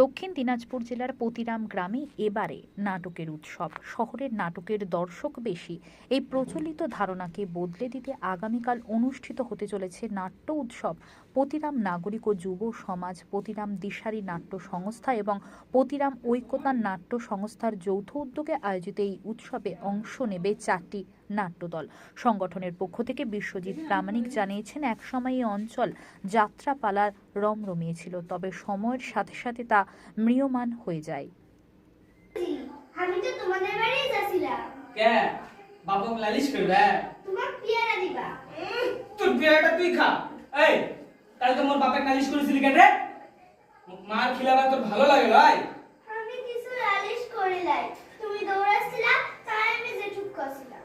দক্ষিণ দিনাজপুর জেলার পতিরাম গ্রামে এবারে নাটকের উৎসব। শহরের নাটকের দর্শক বেশি। এই প্রচলিত ধারণাকে বদলে দিতে আগামীকাল অনুষ্ঠিত হতে চলেছে নাট্য উৎসব। পতিরাম নাগরিক ও যুব সমাজ, পতিরাম দিশারি নাট্য সংস্থা এবং পতিরাম ঐক্যতান নাট্য সংস্থার যৌথ উদ্যোগে আয়োজিত এই উৎসবে অংশ নেবে চারটি নাট্যদল। সংগঠনের পক্ষ থেকে বিশ্বজিৎ প্রামাণিক জানিয়েছেন একসময় এই অঞ্চল যাত্রাপালার রমরমিয়েছিল তবে সময়ের সাথে সাথে তা ম্রিয়মান হয়ে যায়। আমি তো তোমাদের যাচ্ছিলাম। কে? বাবা লালিশ করবে তোমার পিয়ারা দিবা। তোর বিয়াটা তুই খা। এই তাহলে তো মোর বাপের নালিশ করেছিলি কেন রে? মার খিলাবা তোর ভালো লাগে ভাই আমি কিছু লালিশ করি লাই তুমি দৌড়াচ্ছিলা তাই আমি যে চুপ করছিলাম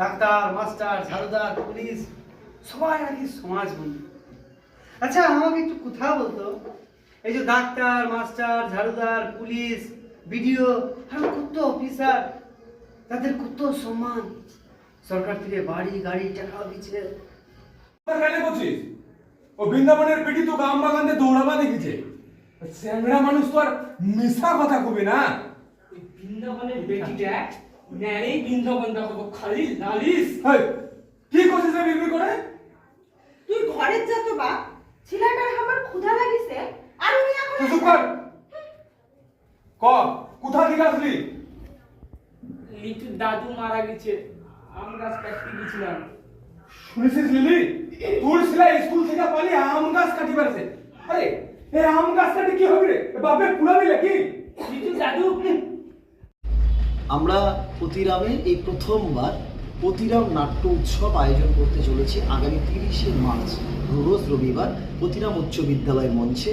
ডাক্তার মাস্টার ঝাড়ুদার পুলিশ সবাই নাকি সমাজ বন্ধু আচ্ছা আমাকে একটু কথা বলতো? এই যে ডাক্তার মাস্টার ঝাড়ুদার পুলিশ বিডিও আর কত অফিসার তাদের কত সম্মান। সরকার থেকে বাড়ি গাড়ি টাকা দিচ্ছে কেন করছিস? ও বৃন্দাবনের পিটি তো গাম বাগানে দৌড়াবা দেখিছে। স্যাংরা মানুষ তো আর মিশা কথা কবে না? বৃন্দাবনের বেটিটা ন্যাড়েই বৃন্দাবন দেখো খালি নালিশ। কি করছিস রে বিড়বিড় করে? তুই ঘরের যা তো বা ছেলেটার আমার ক্ষুধা লাগিছে আর উনি এখন চুপ কর। ক কোথা থেকে আসলি? লিটুর দাদু মারা গেছে আম গাছ কাটতে গেছিলাম। শুনেছিস লিলি? তোর ছেলে স্কুল থেকে পালি আম গাছ কাটি পারছে আরে এই আম গাছ কাটি কি হবে রে? বাপে পুরাবি নাকি লিটুর দাদু? আমরা প্রতিরামে এই প্রথমবার প্রতিরাম নাট্য উৎসব আয়োজন করতে চলেছি আগামী তিরিশে মার্চ, রোজ রবিবার প্রতিরাম উচ্চ বিদ্যালয় মঞ্চে।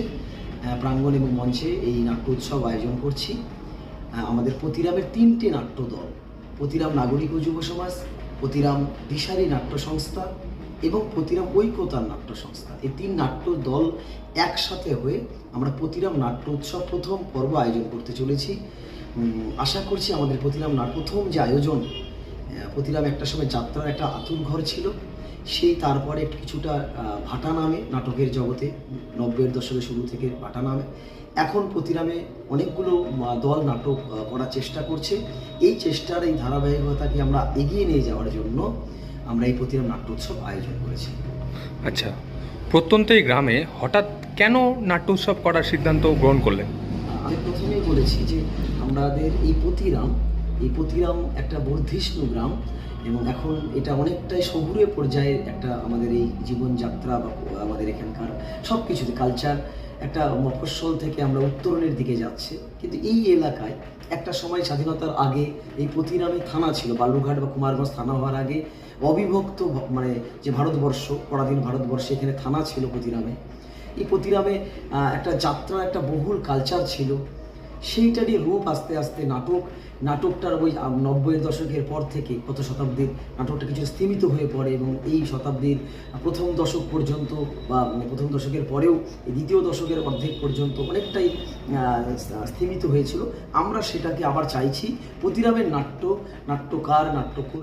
প্রাঙ্গণ এবং মঞ্চে এই নাট্য উৎসব আয়োজন করছি। আমাদের প্রতিরামের তিনটে নাট্য দল, প্রতিরাম নাগরিক ও যুব সমাজ, প্রতিরাম দিশারি নাট্য সংস্থা এবং প্রতিরাম ঐক্যতার নাট্য সংস্থা। এই তিন নাট্য দল একসাথে হয়ে আমরা প্রতিরাম নাট্য উৎসব প্রথম পর্ব আয়োজন করতে চলেছি। আশা করছি আমাদের প্রতিরাম নাট প্রথম যে আয়োজন প্রতিরাম একটা সময় যাত্রার একটা আতুর ঘর ছিল। সেই তারপরে কিছুটা ভাটা নামে, নাটকের জগতে, নব্বইয়ের দশকের শুরু থেকে ভাটা নামে। এখন প্রতিরামে অনেকগুলো দল নাটক করার চেষ্টা করছে। এই চেষ্টার এই ধারাবাহিকতাকে আমরা এগিয়ে নিয়ে যাওয়ার জন্য আমরা এই প্রতিরাম নাট্যোৎসব আয়োজন করেছি। আচ্ছা প্রত্যন্ত এই গ্রামে হঠাৎ কেন নাট্য উৎসব করার সিদ্ধান্ত গ্রহণ করলেন? আমি প্রথমেই বলেছি যে আমাদের এই প্রতিরাম এই পতিরাম একটা বর্ধিষ্ণু গ্রাম এবং এখন এটা অনেকটাই শহুরে পর্যায়ে একটা আমাদের এই জীবনযাত্রা বা আমাদের এখানকার সব কিছুতে কালচার একটা মফস্বল থেকে আমরা উত্তরণের দিকে যাচ্ছে। কিন্তু এই এলাকায় একটা সময় স্বাধীনতার আগে এই প্রতিরামে থানা ছিল, বালুরঘাট বা কুমারগঞ্জ থানা হওয়ার আগে অবিভক্ত মানে যে ভারতবর্ষ, পরাধীন ভারতবর্ষে এখানে থানা ছিল প্রতিরামে এই প্রতিরামে একটা যাত্রা একটা বহুল কালচার ছিল। সেইটারই রূপ আস্তে আস্তে নাটক নাটকটার ওই আম, নব্বইয়ের দশকের পর থেকে কত শতাব্দীর নাটকটা কিছু স্থিমিত হয়ে পড়ে এবং এই শতাব্দীর প্রথম দশক পর্যন্ত বা মানে প্রথম দশকের পরেও দ্বিতীয় দশকের অর্ধেক পর্যন্ত অনেকটাই স্থিমিত হয়েছিল। আমরা সেটাকে আবার চাইছি। প্রতিরামের নাট্য নাট্যকার নাট্যকুল